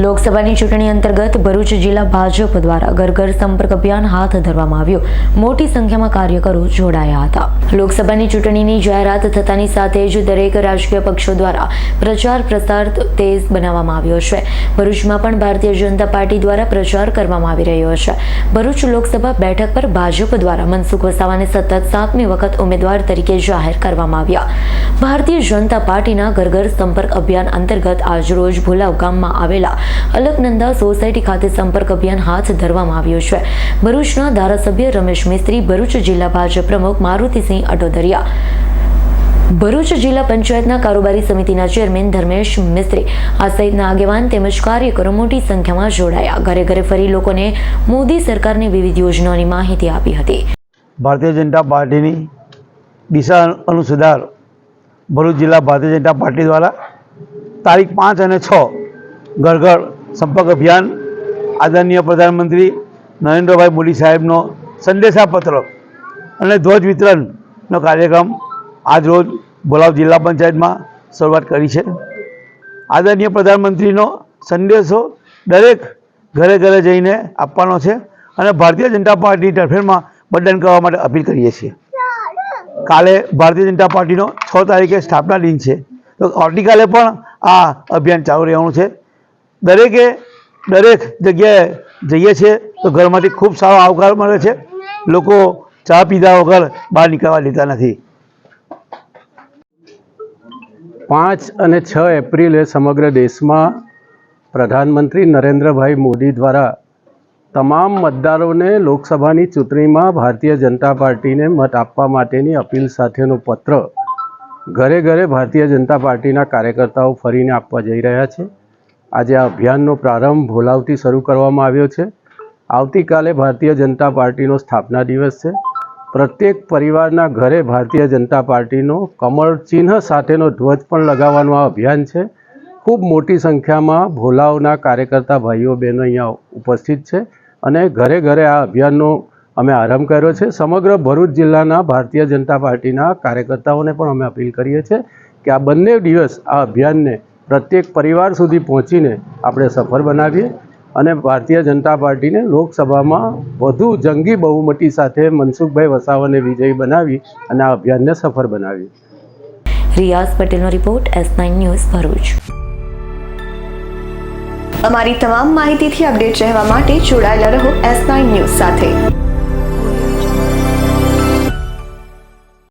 લોકસભાની ચૂંટણી અંતર્ગત ભરૂચ જિલ્લા ભાજપ દ્વારા ઘર ઘર સંપર્ક અભિયાન હાથ ધરવામાં આવ્યું. મોટી સંખ્યામાં કાર્યકરો જોડાયા હતા. લોકસભાની ચૂંટણીની જાહેરાત થતાની સાથે જ દરેક રાજકીય પક્ષો દ્વારા પ્રચાર પ્રસાર તેજ બનાવવામાં આવ્યો છે. ભરૂચમાં પણ ભારતીય જનતા પાર્ટી દ્વારા પ્રચાર કરવામાં આવી રહ્યો છે. ભરૂચ લોકસભા બેઠક પર ભાજપ દ્વારા મનસુખ વસાવાને સતત સાતમી વખત ઉમેદવાર તરીકે જાહેર કરવામાં આવ્યા. ભારતીય જનતા પાર્ટીના ઘર ઘર સંપર્ક અભિયાન અંતર્ગત આજરોજ ભોલાવ ગામમાં આવેલા અલકનંદા સોસાયટી ખાતે સંપર્ક અભિયાન હાથ ધરવામાં આવ્યું છે. ભરૂચના ધારાસભ્ય રમેશ મિસ્ત્રી, ભરૂચ જિલ્લા ભાજપ પ્રમુખ મારુતિસિંહ અટોદરિયા ભરૂચ જિલ્લા પંચાયતના કારોબારી સમિતિના ચેરમેન ધર્મેશ મિસ્ત્રી. આ સહિતના આગેવાન તેમજ કાર્યકરો મોટી સંખ્યામાં જોડાયા. ઘરે ઘરે ફરી લોકોને મોદી સરકારની વિવિધ યોજનાઓની માહિતી આપી હતી. ભારતીય જનતા પાર્ટીની દિશા અનુસંધાન ભરૂચ જિલ્લા ભારતીય જનતા પાર્ટી દ્વારા તારીખ પાંચ અને છ ઘર સંપર્ક અભિયાન આદરણીય પ્રધાનમંત્રી નરેન્દ્રભાઈ મોદી સાહેબનો સંદેશાપત્ર અને ધ્વજ વિતરણનો કાર્યક્રમ આજરોજ બોલાવ જિલ્લા પંચાયતમાં શરૂઆત કરી છે. આદરણીય પ્રધાનમંત્રીનો સંદેશો દરેક ઘરે ઘરે જઈને આપવાનો છે અને ભારતીય જનતા પાર્ટી તરફેણમાં મતદાન કરવા માટે અપીલ કરીએ છીએ. કાલે ભારતીય જનતા પાર્ટીનો છ તારીખે સ્થાપના દિન છે. તો આવતીકાલે પણ આ અભિયાન ચાલુ રહેવાનું છે. દરેકે દરેક જગ્યાએ જઈએ છીએ તો ઘરમાંથી ખૂબ સારો આવકાર મળે છે. લોકો ચા પીધા વગર બહાર નીકળવા દેતા નથી. પાંચ અને છ એપ્રિલે સમગ્ર દેશમાં પ્રધાનમંત્રી નરેન્દ્રભાઈ મોદી દ્વારા તમામ મતદારોને લોકસભાની ચૂંટણીમાં ભારતીય જનતા પાર્ટીને મત આપવા માટેની અપીલ સાથેનો પત્ર ઘરે ઘરે ભારતીય જનતા પાર્ટીના કાર્યકર્તાઓ ફરીને આપવા જઈ રહ્યા છે. આજે આ અભિયાનનો પ્રારંભ ભોલાવથી શરૂ કરવામાં આવ્યો છે. આવતીકાલે ભારતીય જનતા પાર્ટીનો સ્થાપના દિવસ છે. પ્રત્યેક પરિવારના ઘરે ભારતીય જનતા પાર્ટીનો કમળ ચિહ્ન સાથેનો ધ્વજ પણ લગાવવાનું આ અભિયાન છે. ખૂબ મોટી સંખ્યામાં ભોલાવના કાર્યકર્તા ભાઈઓ બહેનો અહીંયા ઉપસ્થિત છે અને ઘરે ઘરે આ અભિયાનનો અમે આરંભ કર્યો છે. સમગ્ર ભરૂચ જિલ્લાના ભારતીય જનતા પાર્ટીના કાર્યકર્તાઓને પણ અમે અપીલ કરીએ છીએ કે આ બંને દિવસ આ અભિયાનને પ્રત્યેક પરિવાર સુધી પહોંચીને આપણે સફળ બનાવીએ અને ભારતીય જનતા પાર્ટીને લોકસભામાં વધુ જંગી બહુમતી સાથે મનસુખભાઈ વસાવાને વિજયી બનાવી અને આ અભિયાનને સફળ બનાવીએ. રિયાઝ પટેલનો report S nine news Bharuch. અમારી તમામ માહિતીથી અપડેટ રહેવા માટે જોડાયેલા રહો એસ નાઇન ન્યૂઝ સાથે.